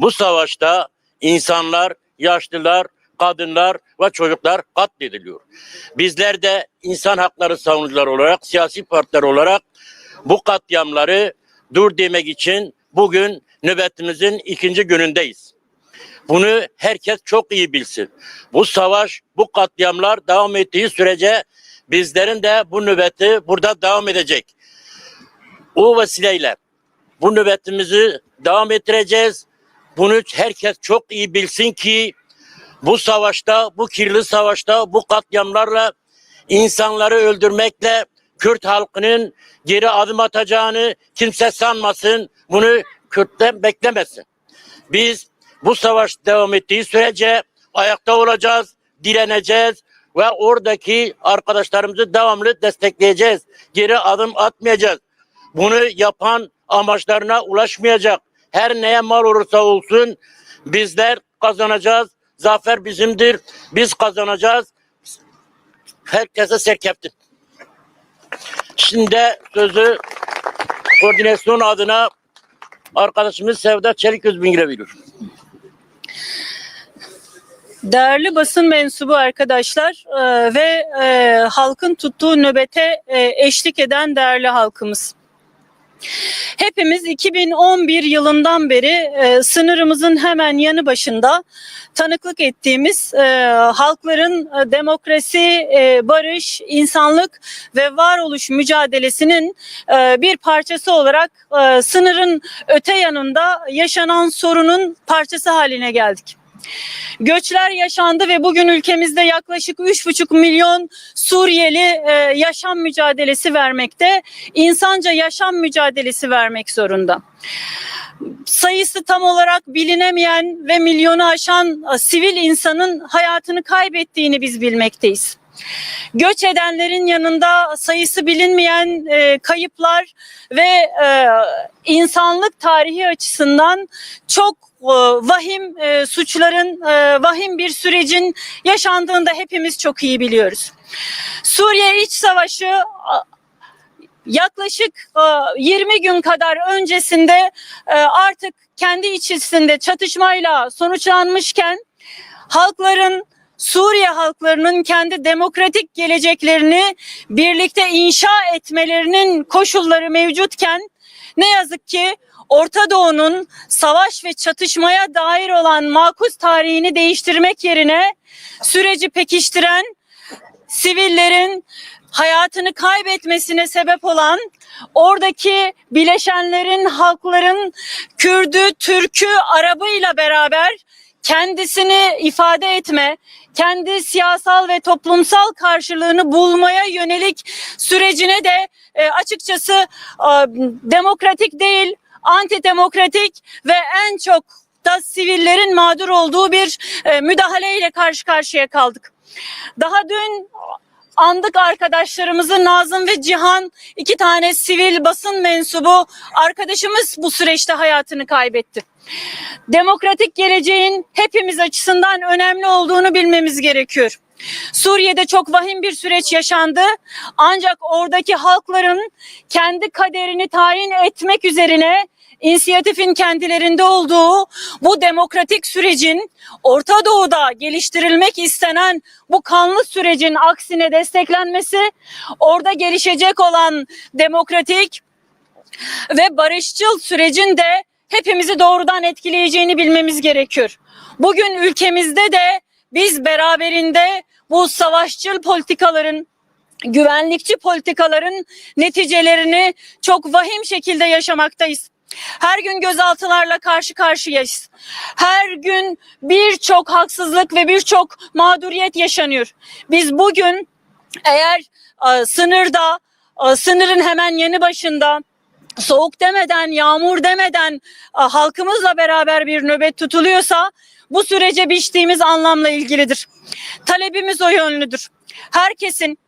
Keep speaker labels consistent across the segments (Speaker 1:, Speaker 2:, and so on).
Speaker 1: Bu savaşta insanlar, yaşlılar, kadınlar ve çocuklar katlediliyor. Bizler de insan hakları savunucuları olarak, siyasi partiler olarak bu katliamları dur demek için bugün nöbetimizin ikinci günündeyiz. Bunu herkes çok iyi bilsin. Bu savaş, bu katliamlar devam ettiği sürece bizlerin de bu nöbeti burada devam edecek. O vesileyle bu nöbetimizi devam ettireceğiz. Bunu herkes çok iyi bilsin ki bu savaşta, bu kirli savaşta, bu katliamlarla insanları öldürmekle Kürt halkının geri adım atacağını kimse sanmasın. Bunu Kürt'ten beklemesin. Biz bu savaş devam ettiği sürece ayakta olacağız, direneceğiz ve oradaki arkadaşlarımızı devamlı destekleyeceğiz. Geri adım atmayacağız. Bunu yapan amaçlarına ulaşmayacak. Her neye mal olursa olsun bizler kazanacağız. Zafer bizimdir. Biz kazanacağız. Herkese serkeftin. Şimdi sözü koordinasyon adına arkadaşımız Sevda Çelik Özbingil'e veriyor.
Speaker 2: Değerli basın mensubu arkadaşlar e, ve e, halkın tuttuğu nöbete e, eşlik eden değerli halkımız. Hepimiz 2011 yılından beri e, sınırımızın hemen yanı başında tanıklık ettiğimiz e, halkların e, demokrasi, e, barış, insanlık ve varoluş mücadelesinin e, bir parçası olarak e, sınırın öte yanında yaşanan sorunun parçası haline geldik. Göçler yaşandı ve bugün ülkemizde yaklaşık 3,5 milyon Suriyeli e, yaşam mücadelesi vermekte. İnsanca yaşam mücadelesi vermek zorunda. Sayısı tam olarak bilinemeyen ve milyonu aşan e, sivil insanın hayatını kaybettiğini biz bilmekteyiz. Göç edenlerin yanında sayısı bilinmeyen e, kayıplar ve e, insanlık tarihi açısından çok vahim e, suçların, e, vahim bir sürecin yaşandığında hepimiz çok iyi biliyoruz. Suriye iç savaşı yaklaşık e, 20 gün kadar öncesinde e, artık kendi içerisinde çatışmayla sonuçlanmışken halkların Suriye halklarının kendi demokratik geleceklerini birlikte inşa etmelerinin koşulları mevcutken ne yazık ki Orta Doğu'nun savaş ve çatışmaya dair olan makus tarihini değiştirmek yerine süreci pekiştiren sivillerin hayatını kaybetmesine sebep olan oradaki bileşenlerin, halkların Kürdü, Türk'ü, Arabıyla beraber kendisini ifade etme, kendi siyasal ve toplumsal karşılığını bulmaya yönelik sürecine de e, açıkçası e, demokratik değil, antidemokratik ve en çok da sivillerin mağdur olduğu bir e, müdahaleyle karşı karşıya kaldık. Daha dün andık arkadaşlarımızı Nazım ve Cihan iki tane sivil basın mensubu arkadaşımız bu süreçte hayatını kaybetti. Demokratik geleceğin hepimiz açısından önemli olduğunu bilmemiz gerekiyor. Suriye'de çok vahim bir süreç yaşandı. Ancak oradaki halkların kendi kaderini tayin etmek üzerine inisiyatifin kendilerinde olduğu bu demokratik sürecin Orta Doğu'da geliştirilmek istenen bu kanlı sürecin aksine desteklenmesi, orada gelişecek olan demokratik ve barışçıl sürecin de hepimizi doğrudan etkileyeceğini bilmemiz gerekiyor. Bugün ülkemizde de biz beraberinde bu savaşçıl politikaların güvenlikçi politikaların neticelerini çok vahim şekilde yaşamaktayız. Her gün gözaltılarla karşı karşıyayız. Her gün birçok haksızlık ve birçok mağduriyet yaşanıyor. Biz bugün eğer e, sınırda, e, sınırın hemen yanı başında soğuk demeden, yağmur demeden e, halkımızla beraber bir nöbet tutuluyorsa bu sürece biçtiğimiz anlamla ilgilidir. Talebimiz o yönlüdür. Herkesin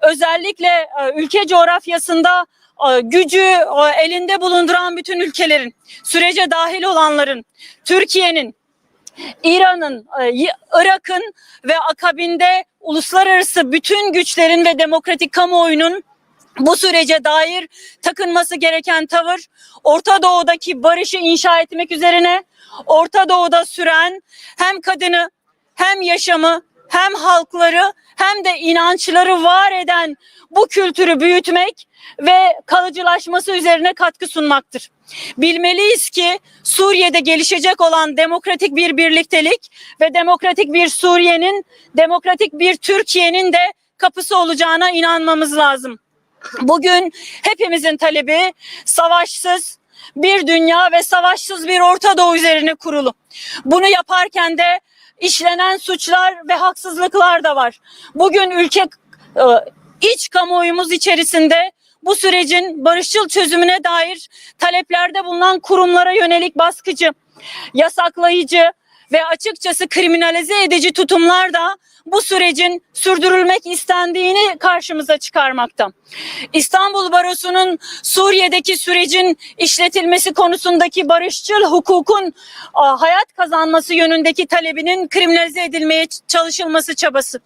Speaker 2: özellikle e, ülke coğrafyasında gücü elinde bulunduran bütün ülkelerin, sürece dahil olanların, Türkiye'nin, İran'ın, e, Irak'ın ve akabinde uluslararası bütün güçlerin ve demokratik kamuoyunun bu sürece dair takınması gereken tavır Orta Doğu'daki barışı inşa etmek üzerine Orta Doğu'da süren hem kadını hem yaşamı hem halkları hem de inançları var eden bu kültürü büyütmek ve kalıcılaşması üzerine katkı sunmaktır. Bilmeliyiz ki Suriye'de gelişecek olan demokratik bir birliktelik ve demokratik bir Suriye'nin, demokratik bir Türkiye'nin de kapısı olacağına inanmamız lazım. Bugün hepimizin talebi savaşsız bir dünya ve savaşsız bir Orta Doğu üzerine kurulu. Bunu yaparken de işlenen suçlar ve haksızlıklar da var. Bugün ülke e, iç kamuoyumuz içerisinde bu sürecin barışçıl çözümüne dair taleplerde bulunan kurumlara yönelik baskıcı, yasaklayıcı ve açıkçası kriminalize edici tutumlar da bu sürecin sürdürülmek istendiğini karşımıza çıkarmakta. İstanbul Barosu'nun Suriye'deki sürecin işletilmesi konusundaki barışçıl hukukun hayat kazanması yönündeki talebinin kriminalize edilmeye çalışılması çabası.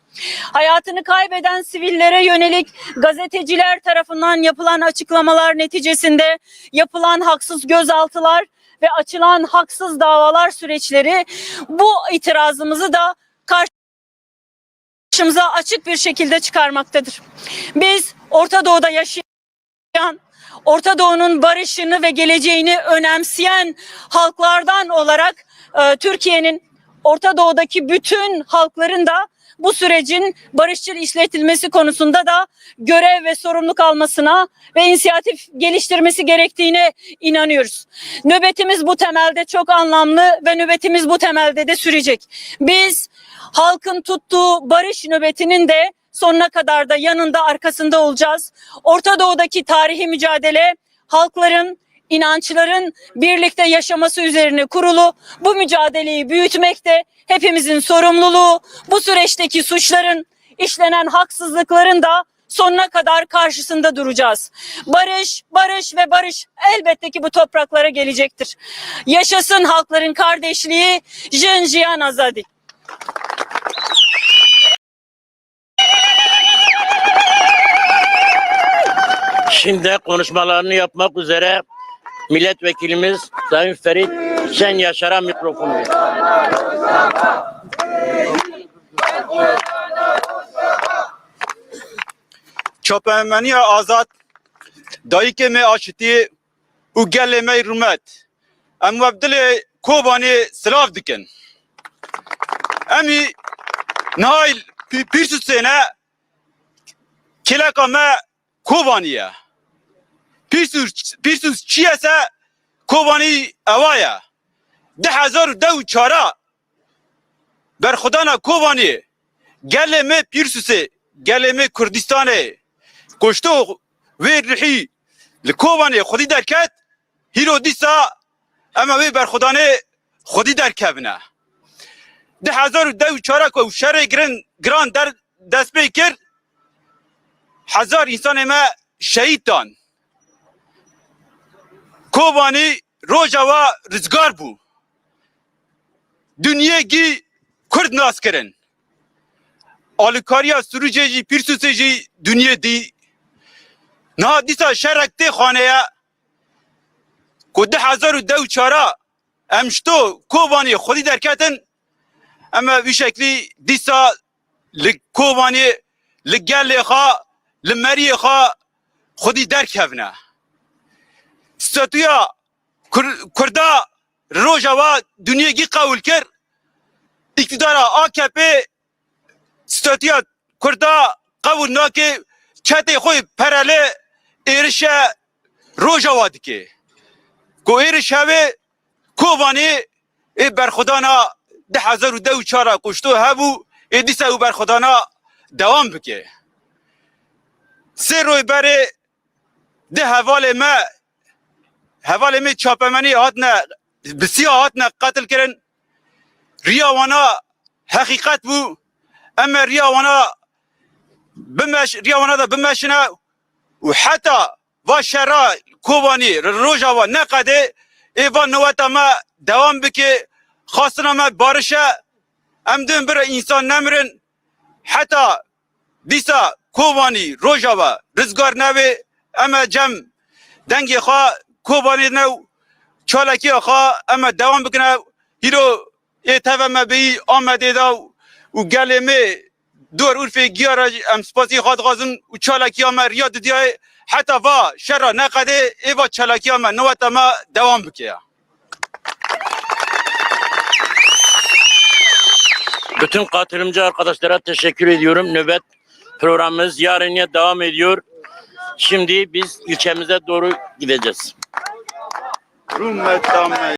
Speaker 2: Hayatını kaybeden sivillere yönelik gazeteciler tarafından yapılan açıklamalar neticesinde yapılan haksız gözaltılar ve açılan haksız davalar süreçleri bu itirazımızı da karşımıza açık bir şekilde çıkarmaktadır. Biz Orta Doğu'da yaşayan, Orta Doğu'nun barışını ve geleceğini önemseyen halklardan olarak e, Türkiye'nin Orta Doğu'daki bütün halkların da bu sürecin barışçıl işletilmesi konusunda da görev ve sorumluluk almasına ve inisiyatif geliştirmesi gerektiğine inanıyoruz. Nöbetimiz bu temelde çok anlamlı ve nöbetimiz bu temelde de sürecek. Biz halkın tuttuğu barış nöbetinin de sonuna kadar da yanında arkasında olacağız. Orta Doğu'daki tarihi mücadele halkların inançların birlikte yaşaması üzerine kurulu. Bu mücadeleyi büyütmek de hepimizin sorumluluğu. Bu süreçteki suçların, işlenen haksızlıkların da sonuna kadar karşısında duracağız. Barış, barış ve barış elbette ki bu topraklara gelecektir. Yaşasın halkların kardeşliği, Jin Jiyan Azadi.
Speaker 1: Şimdi konuşmalarını yapmak üzere milletvekilimiz Sayın Ferit Şen Yaşar'a mikrofonu veriyor.
Speaker 3: çapemeniya azad dayike me aşiti û gelê me kobanê silav dikin emî nihayl pîrsûsêne kileka me kobaniye pîrsûs çi ye se kobanî ewa ye di hezar û deh û çara berxudana kovanî gelê me pîrsûsê gelê me kurdistanê کشتو وی رحی لکوبانی خودی درکت هیرو دیسا اما وی برخودانه خودی درکبنه ده هزار و ده و چارک و شر گرن گران در دست بی کرد هزار انسان ما شهید دان Kovanî rojava rizgar bû. Dinyekî Kurd nas kirin. Alîkariya Sûrûcê jî Pîrsûsê jî dinyê dî. Niha dîsa şerek tê xaneya ku di çara em ji to kovanê xwedî derketin em e vî şeklî dîsa li kovanê li gelê xwe li meriyê xwe xwedî derkevne. ستاتویا کردا روژا و دنیاگی قبول کرد اقتدار AKP ستاتیا کردا قبول ناکه çete خوی پرله ایرش روژا وادی که کو ایرش هوه کوبانی ای برخدانا ده هزار و ده و چارا کشتو هبو ای دیسا او برخدانا دوام بکه سه روی بره ده حوال ما hevalemi çapemeni hatne bisiya hatne katil kirin riya wana hakikat bu. Ama riya wana bimeş riya wana da bimeşine ve hatta va şera kovani rojava ne kadar evan nuvata ma devam bike khasına ma barışa. Emdin bir insan nemrin hatta disa kovani rojava rızgar nevi. Ama cem dengi ha kobanê ne çalakî xwa ama devam bikine hîro ê teve me bî Amedê da û gelê me dor Urfê giyara em spasî xwe dixwazin û çalakiya me riya didiye heta va şera neqedê êva çalakiya me neweta me devam bike ya.
Speaker 1: Bütün katılımcı arkadaşlara teşekkür ediyorum. Nöbet programımız yarın devam ediyor. Şimdi biz ilçemize doğru gideceğiz.
Speaker 3: Rummet